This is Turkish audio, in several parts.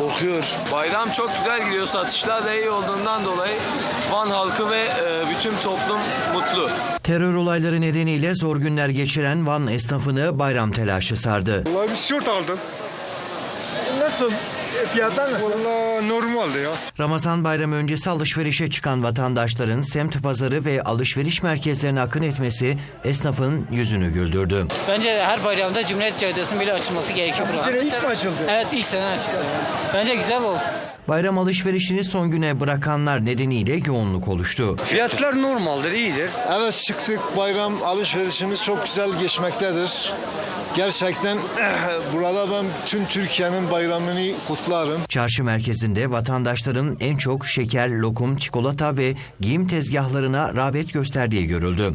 Korkuyor. Bayram çok güzel gidiyor. Satışlar da iyi olduğundan dolayı Van halkı ve e, bütün toplum mutlu. Terör olayları nedeniyle zor günler geçiren Van esnafını bayram telaşı sardı. Vallahi bir tişört aldım. Nasıl? Fiyatlar nasıl? Vallahi normaldi ya. Ramazan bayramı öncesi alışverişe çıkan vatandaşların semt pazarı ve alışveriş merkezlerine akın etmesi esnafın yüzünü güldürdü. Bence her bayramda Cumhuriyet Caddesi'nin bile açılması gerekiyor Bu burada. sene ilk mi açıldı? Evet ilk sene açıldı. Bence güzel oldu. Bayram alışverişini son güne bırakanlar nedeniyle yoğunluk oluştu. Fiyatlar normaldir, iyidir. Evet çıktık bayram alışverişimiz çok güzel geçmektedir. Gerçekten burada ben tüm Türkiye'nin bayramını kutlarım. Çarşı merkezinde vatandaşların en çok şeker, lokum, çikolata ve giyim tezgahlarına rağbet gösterdiği görüldü.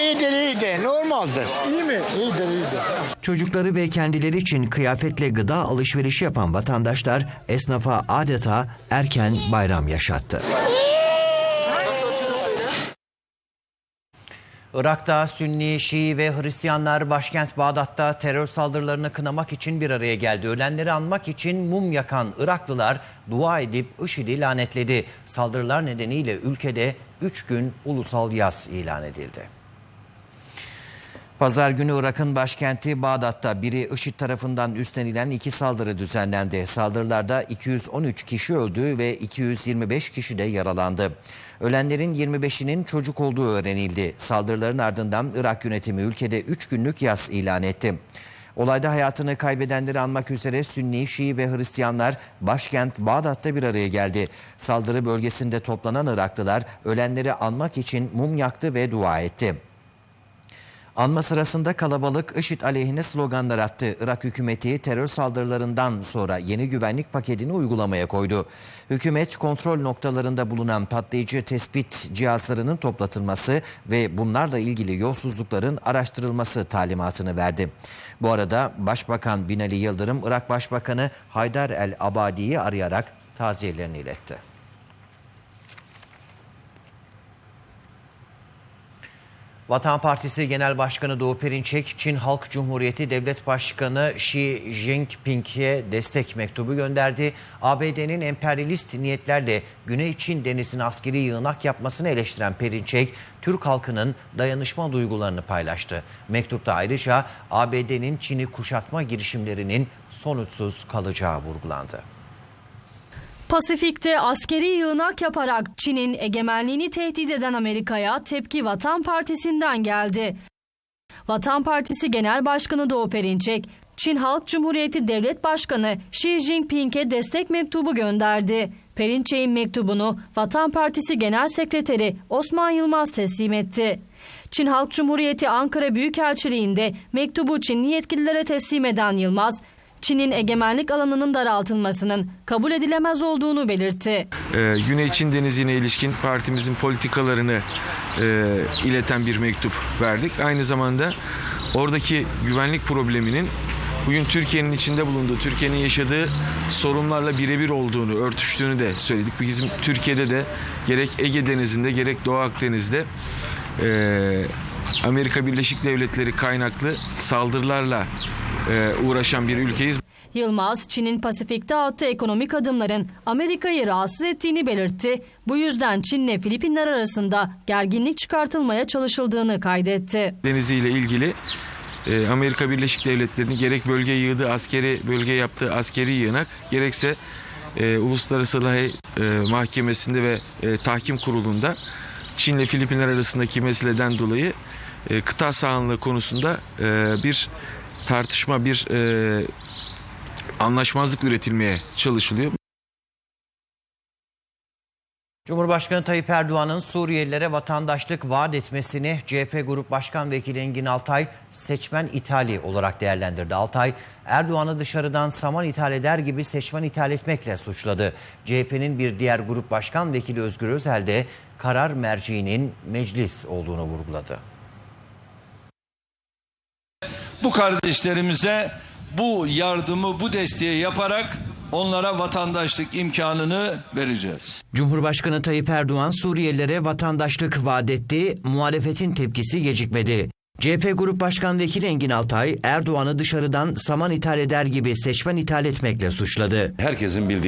iyidir iyidir normaldir. İyi mi? İyidir iyidir. Çocukları ve kendileri için kıyafetle gıda alışverişi yapan vatandaşlar esnafa adeta erken bayram yaşattı. Irak'ta Sünni, Şii ve Hristiyanlar başkent Bağdat'ta terör saldırılarını kınamak için bir araya geldi. Ölenleri anmak için mum yakan Iraklılar dua edip IŞİD'i lanetledi. Saldırılar nedeniyle ülkede 3 gün ulusal yaz ilan edildi. Pazar günü Irak'ın başkenti Bağdat'ta biri IŞİD tarafından üstlenilen iki saldırı düzenlendi. Saldırılarda 213 kişi öldü ve 225 kişi de yaralandı. Ölenlerin 25'inin çocuk olduğu öğrenildi. Saldırıların ardından Irak yönetimi ülkede 3 günlük yas ilan etti. Olayda hayatını kaybedenleri anmak üzere Sünni, Şii ve Hristiyanlar başkent Bağdat'ta bir araya geldi. Saldırı bölgesinde toplanan Iraklılar ölenleri anmak için mum yaktı ve dua etti. Anma sırasında kalabalık IŞİD aleyhine sloganlar attı. Irak hükümeti terör saldırılarından sonra yeni güvenlik paketini uygulamaya koydu. Hükümet kontrol noktalarında bulunan patlayıcı tespit cihazlarının toplatılması ve bunlarla ilgili yolsuzlukların araştırılması talimatını verdi. Bu arada Başbakan Binali Yıldırım Irak Başbakanı Haydar el Abadi'yi arayarak taziyelerini iletti. Vatan Partisi Genel Başkanı Doğu Perinçek, Çin Halk Cumhuriyeti Devlet Başkanı Xi Jinping'e destek mektubu gönderdi. ABD'nin emperyalist niyetlerle Güney Çin denizine askeri yığınak yapmasını eleştiren Perinçek, Türk halkının dayanışma duygularını paylaştı. Mektupta ayrıca ABD'nin Çin'i kuşatma girişimlerinin sonuçsuz kalacağı vurgulandı. Pasifik'te askeri yığınak yaparak Çin'in egemenliğini tehdit eden Amerika'ya tepki Vatan Partisi'nden geldi. Vatan Partisi Genel Başkanı Doğu Perinçek, Çin Halk Cumhuriyeti Devlet Başkanı Xi Jinping'e destek mektubu gönderdi. Perinçek'in mektubunu Vatan Partisi Genel Sekreteri Osman Yılmaz teslim etti. Çin Halk Cumhuriyeti Ankara Büyükelçiliğinde mektubu Çinli yetkililere teslim eden Yılmaz, Çin'in egemenlik alanının daraltılmasının kabul edilemez olduğunu belirtti. Ee, Güney Çin Denizi'ne ilişkin partimizin politikalarını e, ileten bir mektup verdik. Aynı zamanda oradaki güvenlik probleminin bugün Türkiye'nin içinde bulunduğu, Türkiye'nin yaşadığı sorunlarla birebir olduğunu, örtüştüğünü de söyledik. Bizim Türkiye'de de gerek Ege Denizi'nde gerek Doğu Akdeniz'de e, Amerika Birleşik Devletleri kaynaklı saldırılarla uğraşan bir ülkeyiz. Yılmaz, Çin'in Pasifik'te attığı ekonomik adımların Amerika'yı rahatsız ettiğini belirtti. Bu yüzden Çin'le Filipinler arasında gerginlik çıkartılmaya çalışıldığını kaydetti. Denizi ile ilgili e, Amerika Birleşik Devletleri'nin gerek bölge yığdığı askeri bölge yaptığı askeri yığınak gerekse e, Uluslararası Lahey e, Mahkemesi'nde ve e, Tahkim Kurulu'nda Çin ile Filipinler arasındaki meseleden dolayı e, kıta sahanlığı konusunda e, bir tartışma, bir e, anlaşmazlık üretilmeye çalışılıyor. Cumhurbaşkanı Tayyip Erdoğan'ın Suriyelilere vatandaşlık vaat etmesini CHP Grup Başkan Vekili Engin Altay seçmen ithali olarak değerlendirdi. Altay, Erdoğan'ı dışarıdan saman ithal eder gibi seçmen ithal etmekle suçladı. CHP'nin bir diğer Grup Başkan Vekili Özgür Özel de karar merciğinin meclis olduğunu vurguladı. Bu kardeşlerimize bu yardımı, bu desteği yaparak onlara vatandaşlık imkanını vereceğiz. Cumhurbaşkanı Tayyip Erdoğan Suriyelilere vatandaşlık vaat etti, muhalefetin tepkisi gecikmedi. CHP Grup Başkan Vekili Engin Altay, Erdoğan'ı dışarıdan saman ithal eder gibi seçmen ithal etmekle suçladı. Herkesin bildiği